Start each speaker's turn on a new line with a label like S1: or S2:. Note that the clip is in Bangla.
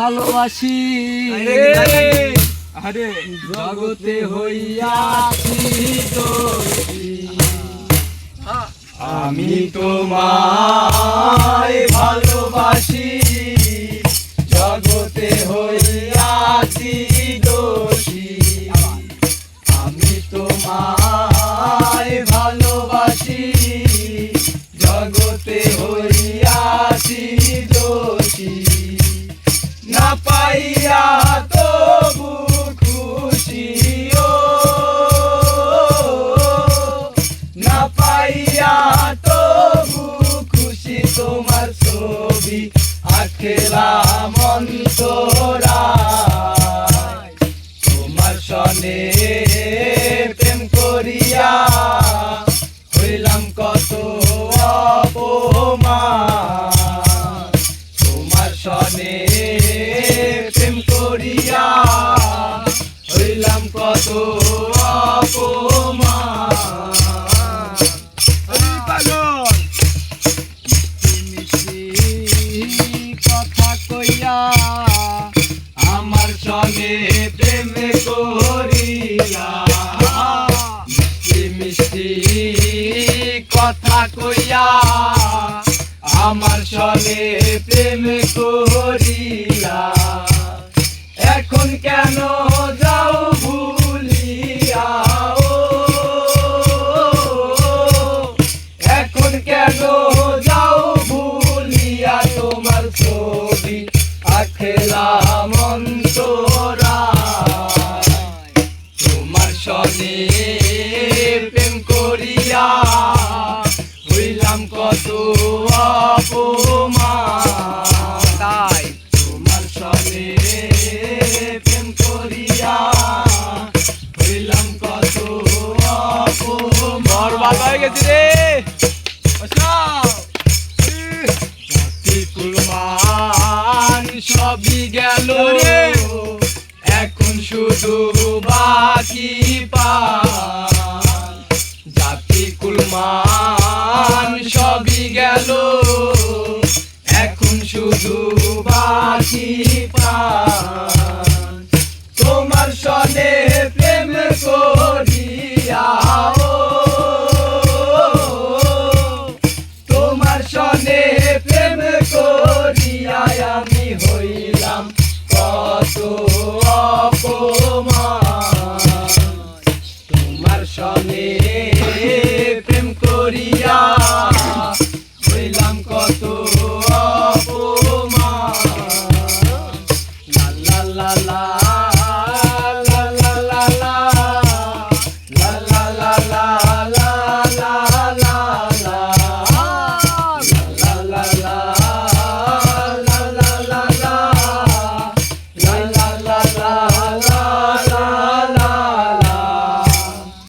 S1: ভালোবাসি।
S2: আরে
S1: জগতে হইয়াছি তো
S2: আমি তোমায় আখেলাম তোমার সনে প্রেম করিয়া হইলাম কত অপমান। তোমার সনে প্রেম করিয়া হইলাম কত অপমান।
S1: মিষ্টি কথা কইয়া
S2: আমার সলে প্রেম করিয়া কত অপমান।
S1: তাই।
S2: তোমার সনে প্রেম করিয়া হইলাম কত অপমান।
S1: হয়ে গেছি রে।
S2: সবই গেল। রে? এখন শুধু বাকি পান জাতি কুলমান সবই গেল। এখন শুধু বাকি তোমার সনে প্রেম করিয়া তোমার সনে প্রেম করিয়া আমি হইলাম কত তোমার সনে প্রেম করিয়া